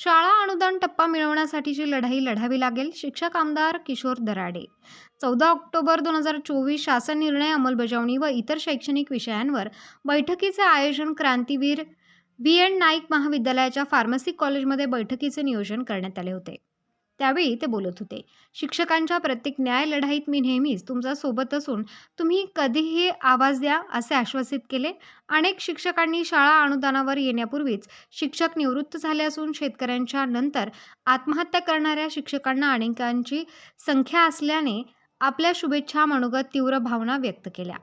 शाळा अनुदान टप्पा मिळवण्यासाठीची लढाई लढावी लागेल शिक्षक आमदार किशोर दराडे. चौदा ऑक्टोबर दोन हजार चोवीस शासन निर्णय अंमलबजावणी व इतर शैक्षणिक विषयांवर बैठकीचे आयोजन क्रांतीवीर बी एन नाईक महाविद्यालयाच्या फार्मसी कॉलेजमध्ये बैठकीचे नियोजन करण्यात आले होते. त्यावेळी ते बोलत होते. शिक्षकांच्या प्रत्येक न्याय लढाईत मी नेहमीच तुमच्यासोबत असून तुम्ही कधीही आवाज द्या असे आश्वासित केले. अनेक शिक्षकांनी शाळा अनुदानावर येण्यापूर्वीच शिक्षक निवृत्त झाले असून शेतकऱ्यांच्या नंतर आत्महत्या करणाऱ्या शिक्षकांना अनेकांची संख्या असल्याने आपल्या शुभेच्छा मनोगत तीव्र भावना व्यक्त केल्या.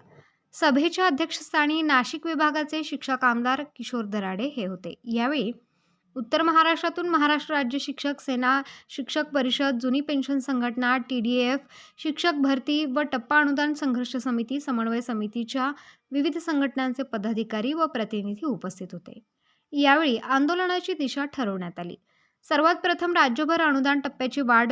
सभेच्या अध्यक्षस्थानी नाशिक विभागाचे शिक्षक आमदार किशोर दराडे हे होते. यावेळी उत्तर महाराष्ट्रातून महाराष्ट्र राज्य शिक्षक सेना शिक्षक परिषद जुनी पेन्शन संघटना टी डी एफ शिक्षक भरती व टप्पा अनुदान संघर्ष समिती समन्वय समितीच्या विविध संघटनांचे पदाधिकारी व प्रतिनिधी उपस्थित होते. यावेळी आंदोलनाची दिशा ठरवण्यात आली. सर्वात प्रथम राज्यभर अनुदान टप्प्याची वाढ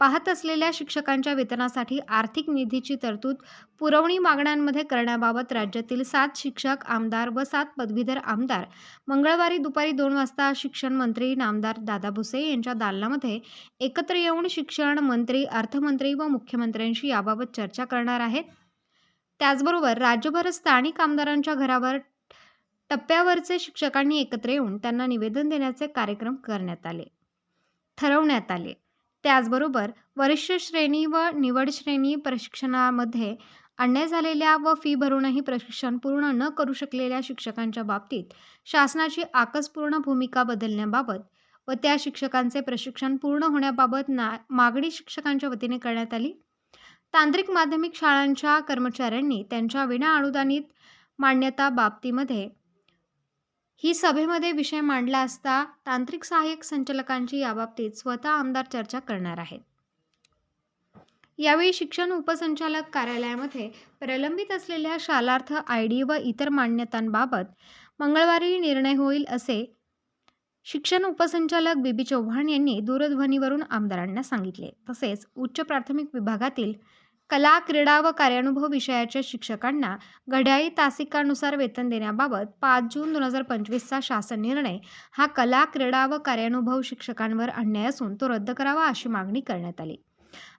पाहत असलेल्या शिक्षकांच्या वेतनासाठी आर्थिक निधीची तरतूद पुरवणी मागण्यांमध्ये करण्याबाबत राज्यातील सात शिक्षक आमदार व सात पदवीधर आमदार मंगळवारी दुपारी दोन वाजता शिक्षण मंत्री नामदार दादा भुसे यांच्या दालनामध्ये एकत्र येऊन शिक्षण मंत्री अर्थमंत्री व मुख्यमंत्र्यांशी याबाबत चर्चा करणार आहेत. त्याचबरोबर राज्यभर स्थानिक आमदारांच्या घरावर टप्प्यावरचे शिक्षकांनी एकत्र येऊन त्यांना निवेदन देण्याचे कार्यक्रम करण्यात आले. ठरवण्यात आले. त्याचबरोबर वरिष्ठ श्रेणी व निवड श्रेणी प्रशिक्षणामध्ये अन्याय झालेल्या व फी भरूनही प्रशिक्षण पूर्ण न करू शकलेल्या शिक्षकांच्या बाबतीत शासनाची आकसपूर्ण भूमिका बदलण्याबाबत व त्या शिक्षकांचे प्रशिक्षण पूर्ण होण्याबाबत ना मागणी शिक्षकांच्या वतीने करण्यात आली. तांत्रिक माध्यमिक शाळांच्या कर्मचाऱ्यांनी त्यांच्या विना अनुदानित मान्यता बाबतीमध्ये ही सभेमध्ये विषय मांडला असता तांत्रिक सहाय्यक संचालकांची याबाबतीत स्वतः आमदार चर्चा करणार आहेत. यावेळी शिक्षण उपसंचालक कार्यालयामध्ये प्रलंबित असलेल्या शालार्थ आय डी व इतर मान्यतांबाबत मंगळवारी निर्णय होईल असे शिक्षण उपसंचालक बीबी चव्हाण यांनी दूरध्वनीवरून आमदारांना सांगितले. तसेच उच्च प्राथमिक विभागातील कला क्रीडा व कार्यानुभव विषयाच्या शिक्षकांना घड्याळी तासिकानुसार वेतन देण्याबाबत पाच जून दोन हजार पंचवीसचा शासन निर्णय हा कला क्रीडा व कार्यानुभव शिक्षकांवर अन्याय असून तो रद्द करावा अशी मागणी करण्यात आली.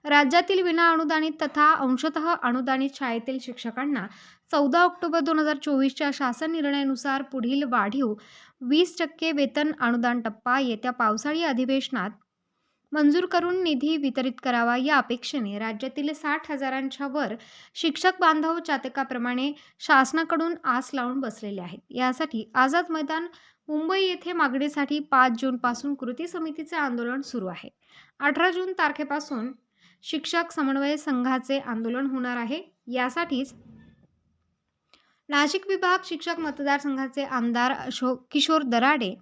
राज्यातील विना अनुदानित तथा अंशतः अनुदानित शाळेतील शिक्षकांना चौदा ऑक्टोबर दोन हजार चोवीसच्या शासन निर्णयानुसार पुढील वाढीव वीस टक्के वेतन अनुदान टप्पा येत्या पावसाळी अधिवेशनात मंजूर करून निधी वितरित करावा या अपेक्षेने राज्यातील साठ हजारांच्या वर शिक्षक बांधव चातकाप्रमाणे शासनाकडून आस लावून बसलेले आहेत. यासाठी आझाद मैदान मुंबई येथे मागणीसाठी पाच जूनपासून कृती समितीचे आंदोलन सुरू आहे. अठरा जून तारखेपासून शिक्षक समन्वय संघाचे आंदोलन होणार आहे. यासाठीच नाशिक विभाग शिक्षक मतदारसंघाचे आमदार अशोक किशोर दराडे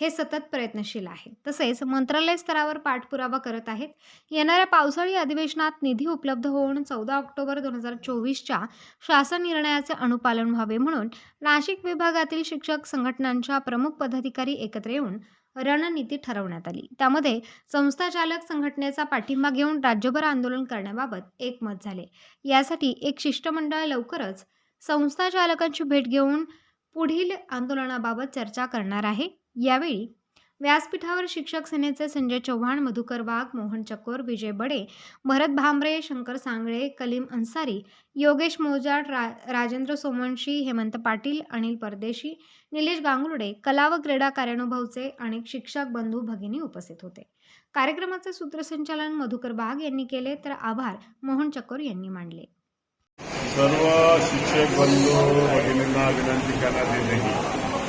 हे सतत प्रयत्नशील आहे. तसेच मंत्रालय स्तरावर पाठपुरावा करत आहेत. येणाऱ्या पावसाळी अधिवेशनात निधी उपलब्ध होऊन चौदा ऑक्टोबर दोन हजार चोवीसच्या शासन निर्णयाचे अनुपालन व्हावे म्हणून नाशिक विभागातील शिक्षक संघटनांच्या प्रमुख पदाधिकारी एकत्र येऊन रणनीती ठरवण्यात आली. त्यामध्ये संस्थाचालक संघटनेचा पाठिंबा घेऊन राज्यभर आंदोलन करण्याबाबत एकमत झाले. यासाठी एक शिष्टमंडळ लवकरच संस्थाचालकांची भेट घेऊन पुढील आंदोलनाबाबत चर्चा करणार आहे. यावेळी व्यासपीठावर शिक्षक सेनेचे संजय चव्हाण मधुकर वाघ मोहन चकोर विजय बडे भरत भांबरे शंकर सांगळे कलीम अन्सारी योगेश मोजाट रा राजेंद्र सोमवंशी हेमंत पाटील अनिल परदेशी निलेश गांगुर्डे कला व क्रीडा कार्यानुभवचे अनेक शिक्षक बंधू भगिनी उपस्थित होते. कार्यक्रमाचे सूत्रसंचालन मधुकर वाघ यांनी केले तर आभार मोहन चकोर यांनी मांडले सर्व शिक्षक बंधू भगिनींना विनंती करण्यात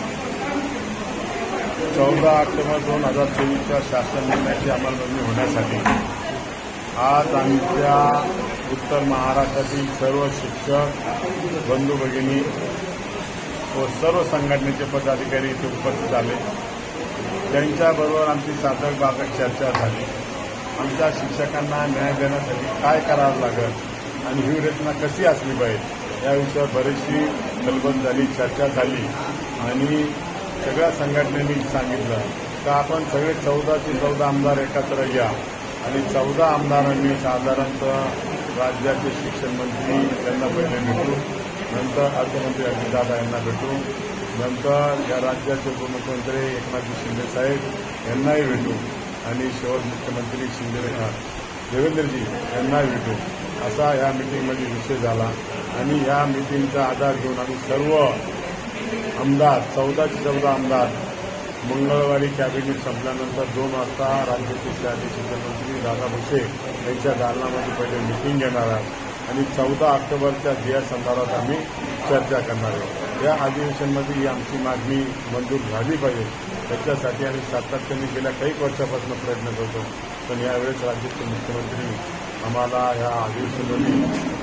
चौदा ऑक्टोबर दोन हजार चोवीसच्या शासन निर्णयाची अंमलबजावणी होण्यासाठी आज आमच्या उत्तर महाराष्ट्रातील सर्व शिक्षक बंधू भगिनी व सर्व संघटनेचे पदाधिकारी इथे उपस्थित आले त्यांच्याबरोबर आमची साधक बाधक चर्चा झाली. आमच्या शिक्षकांना न्याय देण्यासाठी काय करावं लागेल आणि ही रचना कशी असली पाहिजे या विषयावर बरीचशी कल्पना झाली चर्चा झाली आणि सगळ्या संघटनेनी सांगितलं का आपण सगळे चौदा ते चौदा आमदार एकत्र या आणि चौदा आमदारांनी साधारणतः राज्याचे शिक्षण मंत्री यांना पहिले भेटू. नंतर अर्थमंत्री अजितदादा यांना भेटू. नंतर या राज्याचे उपमुख्यमंत्री एकनाथजी शिंदे साहेब यांनाही भेटू. आणि शेवट मुख्यमंत्री शिंदे देवेंद्रजी यांनाही भेटू. असा या मिटिंगमध्ये विषय झाला. आणि या मिटिंगचा आधार घेऊन आम्ही सर्व आमदार चौदाचे चौदा आमदार. मंगळवारी कॅबिनेट संपल्यानंतर दोन वाजता राज्याचे शहरी शिक्षणमंत्री दादा भुसे यांच्या दालनामध्ये पहिले मिटिंग घेणार आहोत. आणि चौदा ऑक्टोबरच्या ध्येया संदर्भात आम्ही चर्चा करणार आहोत या अधिवेशनमध्ये ही आमची मागणी मंजूर झाली पाहिजे. त्याच्यासाठी आम्ही सातत्याने गेल्या काही वर्षापासून प्रयत्न करतो. पण यावेळेस राज्याचे मुख्यमंत्री आम्हाला या अधिवेशनामध्ये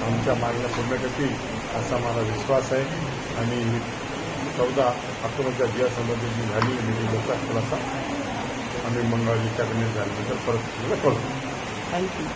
आमच्या मागण्या पूर्ण करतील असा मला विश्वास आहे. आणि चौदा ऑक्टोबरच्या दिया जी झाली मिटिंगचा खुलासा आम्ही मंगळवारी कॅबिनेट झाल्यानंतर परत करतो थँक्यू